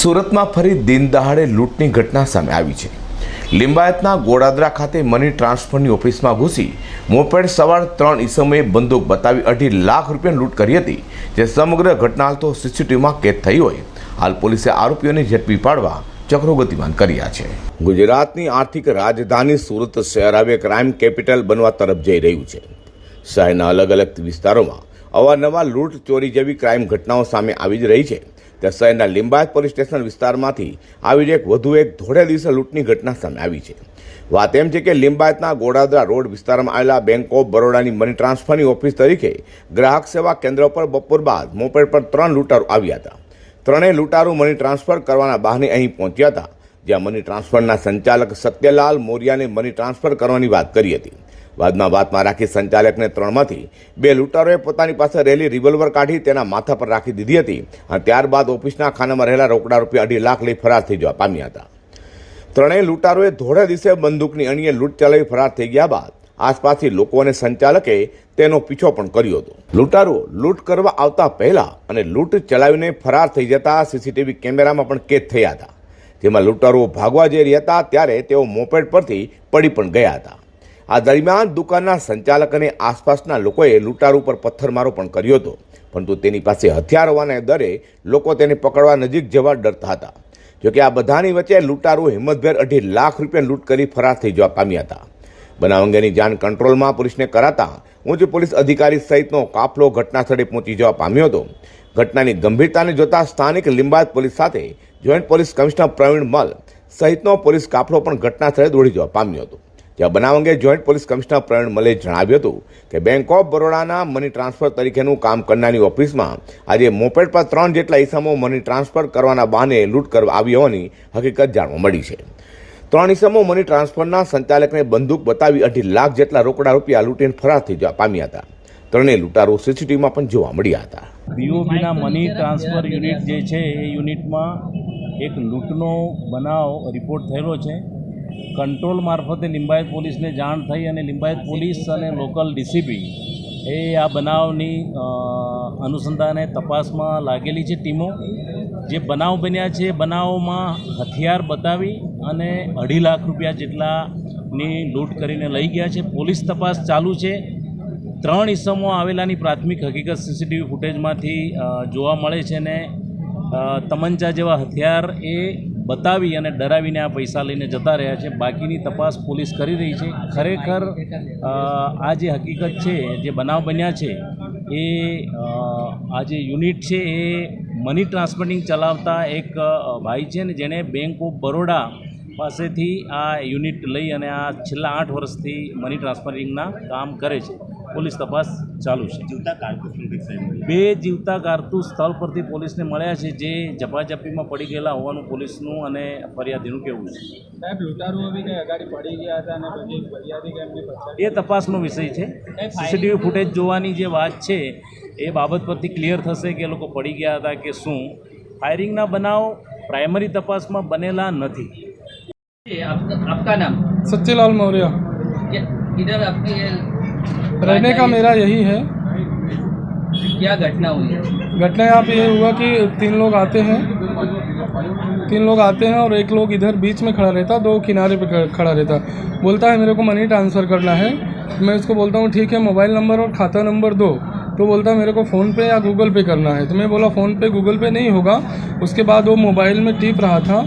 સુરતમાં ફરી દિન દહાડે લૂંટની ઘટના સામે આવી છે. લિંબાયતના ગોડાદરા ખાતે મની ટ્રાન્સફરની ઓફિસમાં ઘૂસી મોપેડ સવાર ત્રણ ઈસમોએ બંદૂક બતાવી અઢી લાખ રૂપિયાની લૂંટ કરી હતી, જે સમગ્ર ઘટના હાલ તો સીસીટીવીમાં કેદ થઈ હોય. હાલ પોલીસે આરોપીઓને ઝડપી પાડવા ચક્રો ગતિમાન કર્યા છે. ગુજરાતની આર્થિક રાજધાની સુરત શહેર હવે ક્રાઇમ કેપિટલ બનવા તરફ જઈ રહ્યું છે. શહેરના અલગ અલગ વિસ્તારોમાં અવારનવાર લૂંટ ચોરી જેવી ક્રાઇમ ઘટનાઓ સામે આવી જ રહી છે. ત્યાં શહેરના લિંબાયત પોલીસ સ્ટેશન વિસ્તારમાંથી આવી એક વધુ એક ધોળે દિવસે લૂંટની ઘટના સામે આવી છે. વાત એમ છે કે લિંબાયતના ગોડાદરા રોડ વિસ્તારમાં આવેલા બેંક ઓફ બરોડાની મની ટ્રાન્સફરની ઓફિસ તરીકે ગ્રાહક સેવા કેન્દ્ર પર બપોર બાદ મોપેડ પર ત્રણ લૂંટારો આવ્યા હતા. ત્રણેય લૂંટારો મની ટ્રાન્સફર કરવાના બહાને અહીં પહોંચ્યા હતા. જ્યાં મની ટ્રાન્સફરના સંચાલક સત્યલાલ મોરિયાને મની ટ્રાન્સફર કરવાની વાત કરી હતી. બાદમાં વાતમાં રાખી સંચાલકને ત્રણમાંથી બે લૂંટારોએ પોતાની પાસે રહેલી રિવોલ્વર કાઢી તેના માથા પર રાખી દીધી હતી અને ત્યારબાદ ઓફિસના ખાનામાં રહેલા રોકડા રૂપિયા અઢી લાખ લઈ ફરાર થઈ જવા પામ્યા હતા. ત્રણેય લૂંટારોએ ધોળે દિવસે બંદૂકની અણીએ લૂંટ ચલાવી ફરાર થઈ ગયા બાદ આસપાસથી લોકો અને સંચાલકે તેનો પીછો પણ કર્યો હતો. લૂંટારો લૂંટ કરવા આવતા પહેલા અને લૂંટ ચલાવીને ફરાર થઈ જતા સીસીટીવી કેમેરામાં પણ કેદ થયા હતા. જેમાં લૂંટારો ભાગવા જઈ રહ્યા હતા, ત્યારે તેઓ મોપેડ પરથી પડી પણ ગયા હતા. આ દરમિયાન દુકાનના સંચાલક અને આસપાસના લોકોએ લૂંટારુ પર પથ્થરમારો પણ કર્યો હતો. પરંતુ તેની પાસે હથિયાર હોવાના દરે લોકો તેને પકડવા નજીક જવા ડરતા હતા. જોકે આ બધાની વચ્ચે લૂંટારૂ હિંમતભેર અઢી લાખ રૂપિયા લૂંટ કરી ફરાર થઈ જવા પામ્યા હતા. બનાવ અંગેની જાણ કંટ્રોલમાં પોલીસને કરાતા ઉચ્ચ પોલીસ અધિકારી સહિતનો કાફલો ઘટના સ્થળે પહોંચી જવા પામ્યો હતો. ઘટનાની ગંભીરતાને જોતા સ્થાનિક લિંબાયત પોલીસ સાથે joint police commissioner Pravin Mal સહિતનો પોલીસ કાફલો પણ ઘટના સ્થળે દોડી જવા પામ્યો હતો. જ્યાં બનાવ અંગે જોઈન્ટ પોલીસ કમિશનર પ્રવીણ મલે જણાવ્યું હતું કે બેંક ઓફ બરોડાના મની ટ્રાન્સફર તરીકેનું કામ કરનારની ઓફિસમાં આજે મોપેડ પર ત્રણ જેટલા ઈસમો મની ટ્રાન્સફર કરવાના બહાને લૂંટ કરવા આવી હોવાની હકીકત જાણવા મળી છે. ત્રણ ઈસમો મની ટ્રાન્સફરના સંચાલકને બંદૂક બતાવી અઢી લાખ જેટલા રોકડા રૂપિયા લૂંટીને ફરાર થઈ જવા પામ્યા હતા. ત્રણેય લૂંટારો સીસીટીવીમાં પણ જોવા મળ્યા હતા. બીઓબીના મની ટ્રાન્સફર યુનિટ જે છે એ યુનિટમાં એક લૂંટનો બનાવ રિપોર્ટ થયેલો છે. કંટ્રોલ મારફતે લિંબાયત પોલીસને જાણ થઈ અને લિંબાયત પોલીસ અને લોકલ ડીસીપી એ આ બનાવની અનુસંધાને તપાસમાં લાગેલી છે ટીમો, જે બનાવ બન્યા છે બનાવમાં હથિયાર બતાવી અને અઢી લાખ રૂપિયા જેટલાની લૂંટ કરીને લઈ ગયા છે. પોલીસ તપાસ ચાલુ છે. ત્રણ ઇસમો આવેલાની પ્રાથમિક હકીકત સીસીટીવી ફૂટેજમાંથી જોવા મળે છે ને તમંચા જેવા હથિયાર એ બતાવી અને ડરાવીને આ પૈસા લઈને જતા રહ્યા છે. બાકીની તપાસ પોલીસ કરી રહી છે. ખરેખર આ જે હકીકત છે, જે બનાવ બન્યા છે, એ આ જે યુનિટ છે, એ મની ટ્રાન્સફરિંગ ચલાવતા એક ભાઈ છે ને, જેણે બેંક ઓફ બરોડા પાસેથી આ યુનિટ લઈ અને આ છેલ્લા આઠ વર્ષથી મની ટ્રાન્સફરિંગના કામ કરે છે. પોલીસ તપાસ ચાલુ છે. બે જીવતા કારતૂસ સ્થળ પરથી પોલીસને મળ્યા છે જે ઝપાઝપીમાં પડી ગયેલા હોવાનું પોલીસનું અને ફરિયાદીનું કહેવું છે. એ તપાસનો વિષય છે. સીસીટીવી ફૂટેજ જોવાની જે વાત છે એ બાબત પરથી ક્લિયર થશે કે એ લોકો પડી ગયા હતા કે શું. ફાયરિંગના બનાવ પ્રાઇમરી તપાસમાં બનેલા નથી. આપકા નામ? સચ્ચીલાલ મૌર્ય. કિધર આપની रहने का मेरा यही है। क्या घटना हुई? घटना यहाँ पे ये हुआ कि तीन लोग आते हैं। तीन लोग आते हैं और एक लोग इधर बीच में खड़ा रहता दो किनारे पे खड़ा रहता। बोलता है मेरे को मनी ट्रांसफ़र करना है। मैं उसको बोलता हूँ ठीक है मोबाइल नंबर और खाता नंबर दो। तो बोलता है मेरे को फ़ोन पे या गूगल पे करना है। तो मैं बोला फ़ोन पे गूगल पे नहीं होगा। उसके बाद वो मोबाइल में टिप रहा था।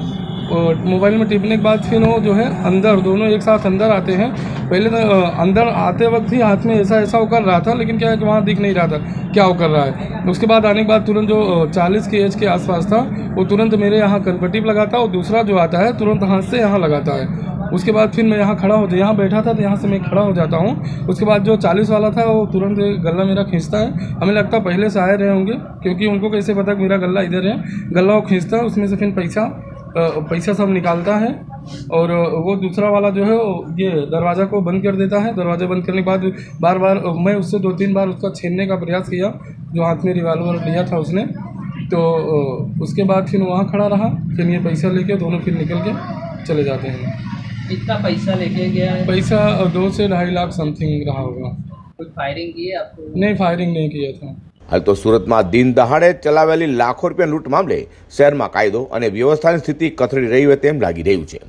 मोबाइल में टिपने के बाद फिर वो जो है अंदर, दोनों एक साथ अंदर आते हैं। पहले तो अंदर आते वक्त ही हाथ में ऐसा ऐसा वो कर रहा था, लेकिन क्या है कि वहाँ दिख नहीं रहा था क्या वो कर रहा है। उसके बाद आने के बाद तुरंत जो चालीस के एज के आसपास था, वो तुरंत मेरे यहाँ कनपट्टी पे लगाता और दूसरा जो आता है, तुरंत हाथ से यहाँ लगाता है। उसके बाद फिर मैं यहाँ खड़ा होता यहाँ बैठा था तो यहाँ से मैं खड़ा हो जाता हूँ। उसके बाद जो चालीस वाला था, वो तुरंत गला मेरा खींचता है। हमें लगता है पहले से आए रहे होंगे, क्योंकि उनको कैसे पता मेरा गला इधर है? गला वो खींचता है, उसमें से फिर पैसा पैसा सब निकालता है और वो दूसरा वाला जो है ये दरवाज़ा को बंद कर देता है। दरवाज़ा बंद करने के बाद बार बार मैं उससे दो तीन बार उसका छीनने का प्रयास किया जो हाथ में रिवाल्वर लिया था उसने। तो उसके बाद फिर वहाँ खड़ा रहा फिर ये पैसा लेके दोनों फिर निकल के चले जाते हैं। कितना पैसा लेके गया है? पैसा दो से ढाई लाख समथिंग रहा होगा। कुछ फायरिंग की है आपको? नहीं फायरिंग नहीं किया था। હાલ તો સુરતમાં દિન દહાડે ચલાવેલી લાખો રૂપિયા લૂંટ મામલે શહેરમાં કાયદો અને વ્યવસ્થાની સ્થિતિ કથળી રહી હોય તેમ લાગી રહ્યું છે.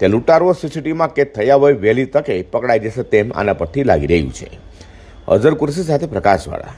તે લૂંટારો સીસીટીવીમાં કેદ થયા હોય વહેલી તકે પકડાઈ જશે તેમ આના પરથી લાગી રહ્યું છે. અઝર કુરશી સાથે પ્રકાશવાળા.